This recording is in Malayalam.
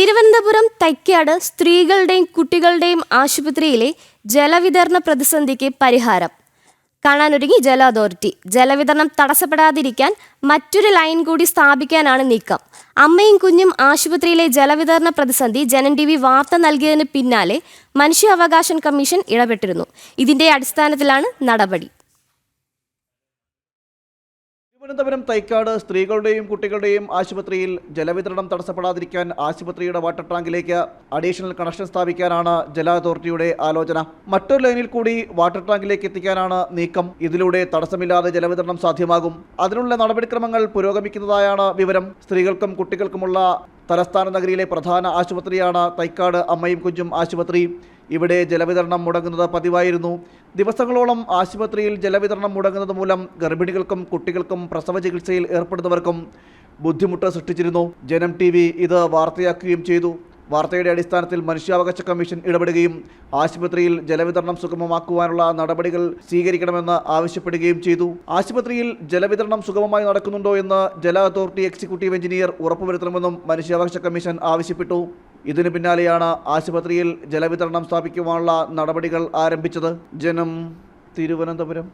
തിരുവനന്തപുരം തൈക്കാട് സ്ത്രീകളുടെയും കുട്ടികളുടെയും ആശുപത്രിയിലെ ജലവിതരണ പ്രതിസന്ധിക്ക് പരിഹാരം. കാണാനൊരുങ്ങി ജല അതോറിറ്റി. ജലവിതരണം തടസ്സപ്പെടാതിരിക്കാൻ മറ്റൊരു ലൈൻ കൂടി സ്ഥാപിക്കാനാണ് നീക്കം. അമ്മയും കുഞ്ഞും ആശുപത്രിയിലെ ജലവിതരണ പ്രതിസന്ധി ജനൻ ടി വി വാർത്ത നൽകിയതിന് പിന്നാലെ മനുഷ്യാവകാശ കമ്മീഷൻ ഇടപെട്ടിരുന്നു. ഇതിന്റെ അടിസ്ഥാനത്തിലാണ് നടപടി. തിരുവനന്തപുരം തൈക്കാട് സ്ത്രീകളുടെയും കുട്ടികളുടെയും ആശുപത്രിയിൽ ജലവിതരണം തടസ്സപ്പെടാതിരിക്കാൻ ആശുപത്രിയുടെ വാട്ടർ ടാങ്കിലേക്ക് അഡീഷണൽ കണക്ഷൻ സ്ഥാപിക്കാനാണ് ജല അതോറിറ്റിയുടെ ആലോചന. മറ്റൊരു ലൈനിൽ കൂടി വാട്ടർ ടാങ്കിലേക്ക് എത്തിക്കാനാണ് നീക്കം. ഇതിലൂടെ തടസ്സമില്ലാതെ ജലവിതരണം സാധ്യമാകും. അതിനുള്ള നടപടിക്രമങ്ങൾ പുരോഗമിക്കുന്നതായാണ് വിവരം. സ്ത്രീകൾക്കും കുട്ടികൾക്കുമുള്ള തലസ്ഥാന നഗരിയിലെ പ്രധാന ആശുപത്രിയാണ് തൈക്കാട് അമ്മയും കുഞ്ഞും ആശുപത്രി. ഇവിടെ ജലവിതരണം മുടങ്ങുന്നത് പതിവായിരുന്നു. ദിവസങ്ങളോളം ആശുപത്രിയിൽ ജലവിതരണം മുടങ്ങുന്നത് മൂലം ഗർഭിണികൾക്കും കുട്ടികൾക്കും പ്രസവ ചികിത്സയിൽ ഏർപ്പെടുന്നവർക്കും ബുദ്ധിമുട്ട് സൃഷ്ടിച്ചിരുന്നു. ജനം ടി ഇത് വാർത്തയാക്കുകയും ചെയ്തു. വാർത്തയുടെ അടിസ്ഥാനത്തിൽ മനുഷ്യാവകാശ കമ്മീഷൻ ഇടപെടുകയും ആശുപത്രിയിൽ ജലവിതരണം സുഗമമാക്കുവാനുള്ള നടപടികൾ സ്വീകരിക്കണമെന്ന് ആവശ്യപ്പെടുകയും ചെയ്തു. ആശുപത്രിയിൽ ജലവിതരണം സുഗമമായി നടക്കുന്നുണ്ടോ എന്ന് ജല അതോറിറ്റി എക്സിക്യൂട്ടീവ് എഞ്ചിനീയർ ഉറപ്പുവരുത്തണമെന്നും മനുഷ്യാവകാശ കമ്മീഷൻ ആവശ്യപ്പെട്ടു. ഇതിനു പിന്നാലെയാണ് ആശുപത്രിയിൽ ജലവിതരണം സ്ഥാപിക്കുവാനുള്ള നടപടികൾ ആരംഭിച്ചത്. ജനം തിരുവനന്തപുരം.